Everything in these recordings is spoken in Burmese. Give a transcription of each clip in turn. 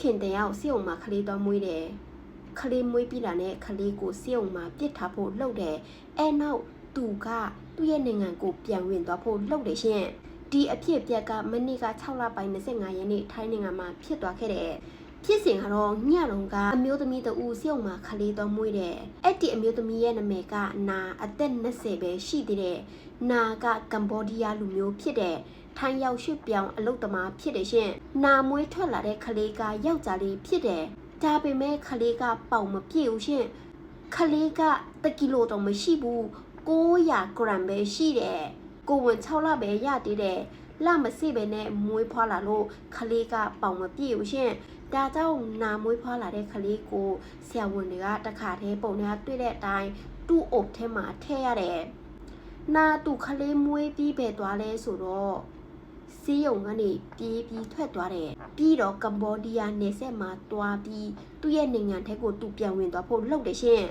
ခင်တယောက်စေုံမှာခလေးတော်မွေးတယ်ခလေးမွေးပြီးတာနဲ့ခလေးကိုစေုံမှာပြစ်ထားဖို့လှုပ်တယ်အဲနောက်သူကသူ့ရဲ့နိုင်ငံကိုပြန်ဝင်သွားဖို့လှုပ်တယ်ရှင်ဒီအဖြစ်အပျက်ကမနေ့က6လပိုင်း25ရက်နေ့ထိုင်းနိုင်ငံမှာဖြစ်သွားခဲ့တယ် ဖြစ်စဉ်ကတော့ညတုန်းကအမျိုးသမီးတဦးစေုံမှာခလေးတော်မွေးတယ်အဲ့ဒီအမျိုးသမီးရဲ့နာမည်ကနာအသက်20ပဲရှိသေးတယ်နာကကမ္ဘောဒီးယားလူမျိုးဖြစ်တယ်ထိုင်းရောက်ရွှေ့ပြောင်းအလုတ်သမားဖြစ်တယ်ရှင်။နာမွေးထွက်လာတဲ့ကလေးကယောက်ျားလေးဖြစ်တယ်။ဒါပေမဲ့ကလေးကပေါင်မပြည့်ဘူးရှင်။ကလေးကတကီလိုတော့မရှိဘူး။900ဂရမ်ပဲရှိတယ်။ကိုဝင်6လပဲရသေးတယ်။ လမစိပဲနဲ့မွေးဖွားလာလို့ကလေးကပေါင်မပြည့်ဘူးရှင်။ဒါကြောင့်နာမွေးဖွားလာတဲ့ကလေးကိုဆရာဝန်တွေကတခါတည်းပုံနဲ့တွေ့တဲ့အတိုင်းသူ့အုပ်ထဲမှာထည့်ရတယ်။နာသူကလေးမွေးပြီးပဲသွားလဲဆိုတော့စီးရုံကနေပြေးပြီးထွက်သွားတယ်ပြီးတော့ကမ္ဘောဒီးယားနယ်စပ်မှာတွားပြီးသူ့ရဲ့နိုင်ငံထဲကိုသူပြန်ဝင်သွားဖို့လုပ်တယ်ရှင်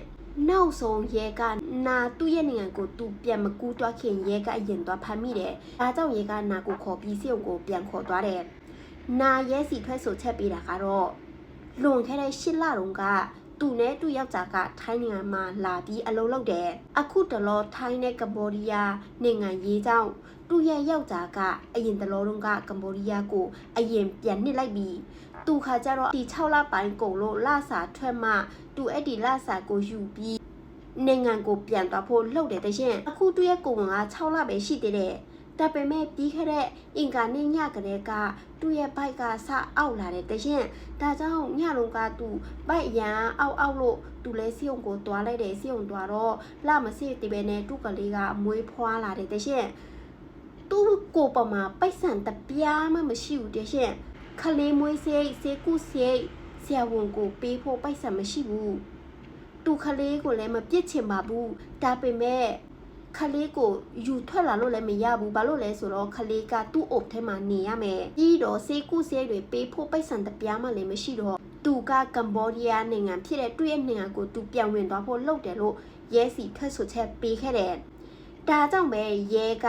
နောက်ဆုံးရဲကနာသူ့ရဲ့နိုင်ငံကိုသူပြန်မကူးသွားခင်ရဲကအရင်သွားဖမ်းမိတယ်။ဒါကြောင့်ရဲကနာကိုခေါ်ပြီးစီးရုံကိုပြန်ခေါ်သွားတယ်။နာရဲစီထွက်ဆိုချက်ပေးတာကတော့လွန်ခဲ့တဲ့၈လတုန်းက သူနဲ့သူ့ယောက်ျားကထိုင်းနိုင်ငံမှာလာပြီးအလုပ်လုပ်တယ်။အခုတလောထိုင်းနဲ့ကမ္ဘောဒီးယားနိုင်ငံရေးကြောင့်သူ့ရဲ့ယောက်ျားကအရင်တလောတုန်းကကမ္ဘောဒီးယားကိုအရင်ပြန်နှစ်လိုက်ပြီးသူခါကျတော့ဒီ6လပိုင်းကုန်လို့လစာထွက်မှသူအဲ့ဒီလစာကိုယူပြီးနိုင်ငံကိုပြန်သွားဖို့လှုပ်တယ်တရှင်အခုသူ့ရဲ့ကိုဝန်က6လပဲရှိသေးတယ် ဒါပေမဲ့ပြီးခဲ့တဲ့အင်္ဂါနေ့ညကလေးကသူ့ရဲ့ဘိုက်ကစအောက်လာတယ်တရှင်ဒါကြောင့်ညလုံးကသူဘိုက်ရန်အောက်အောက်လို့သူလဲစီုံကိုတွားလိုက်တယ်စီုံတွားတော့လမစစ်တည်ပဲနဲ့သူ့ကလေးကမွေးဖွားလာတယ်တရှင်သူ့ကိုယ်ပေါ်မှာပိုက်ဆံတပြားမှမရှိဘူးတဲ့ရှင်ခလေးမွေးစိတ်စေကုစိတ်ဆရာဝန်ကိုပေးဖို့ပိုက်ဆံမရှိဘူးသူခလေးကိုလည်းမပြစ်ချင်ပါဘူးဒါပေမဲ့ ခလေးကိုယူထွက်လာလို့လည်းမရဘူးဘာလို့လဲဆိုတော့ခလေးကသူ့အုပ်ထဲမှာနေရမယ်ပြီးတော့စေကုစိတ်တွေပေးဖို့ပိုက်ဆံတပြားမှလည်းမရှိတော့သူကကမ္ဘောဒီးယားနိုင်ငံဖြစ်တဲ့သူ့ရဲ့နိုင်ငံကိုသူပြန်ဝင်သွားဖို့လုပ်တယ်လို့ရဲစီထွက်ဆိုချက်ပေးခဲ့တယ်ဒါကြောင့်ပဲရဲက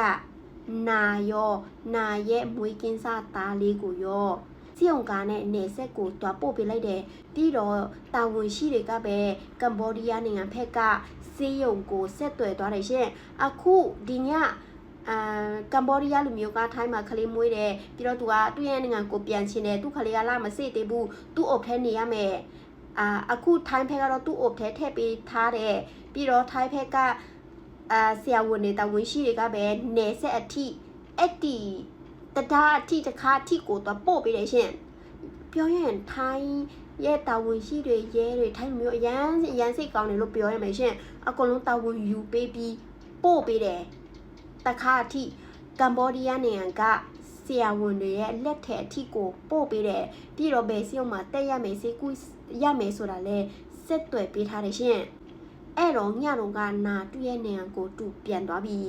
နာရောနာရဲ့မွေးကင်းစားသားလေးကိုရော စီယုံကားနဲ့နေဆက်ကိုတွားပို့ပေးလိုက်တယ်ပြီးတော့တာဝန်ရှိတွေကပဲကမ္ဘောဒီးယားနိုင်ငံဖက်ကစီယုံကိုဆက်သွယ်သွားတယ်ရှင်အခုဒီညအာကမ္ဘောဒီးယားလူမျိုးကထိုင်းမှာခလေးမွေးတယ်ပြီးတော့သူကသူ့ရဲ့နိုင်ငံကိုပြန်ချင်တယ်သူ့ခလေးကလာမစိတ်သေးဘူးသူ့အုပ်ထဲနေရမယ်အာအခုထိုင်းဖက်ကတော့သူ့အုပ်ထဲထည့်ပေးထားတယ်ပြီးတော့ထိုင်းဖက်ကအာဆရာဝန်တွေတာဝန်ရှိတွေကပဲနေဆက်အထိအဲ့ဒီ တဒါအထိတစ်ခါအထိကိုတော့ပို့ပေးတယ်ရှင်ပြောရင်ထိုင်းရဲ့တာဝန်ရှိတွေရဲတွေထိုင်းမျိုးအရန်အရန်စိတ်ကောင်းတယ်လို့ပြောရမယ်ရှင်အကုန်လုံးတာဝန်ယူပေးပြီးပို့ပေးတယ်တခါအထိကမ္ဘောဒီးယားနိုင်ငံကဆရာဝန်တွေရဲ့လက်ထက်အထိကိုပို့ပေးတယ်ပြီးတော့ဘယ်စီအောင်မှာတက်ရမယ်စေကူရမယ်ဆိုတာလဲဆက်သွယ်ပေးထားတယ်ရှင်အဲ့တော့ညတော့ကနာတူရဲ့နေရာကိုတူပြန်သွားပြီ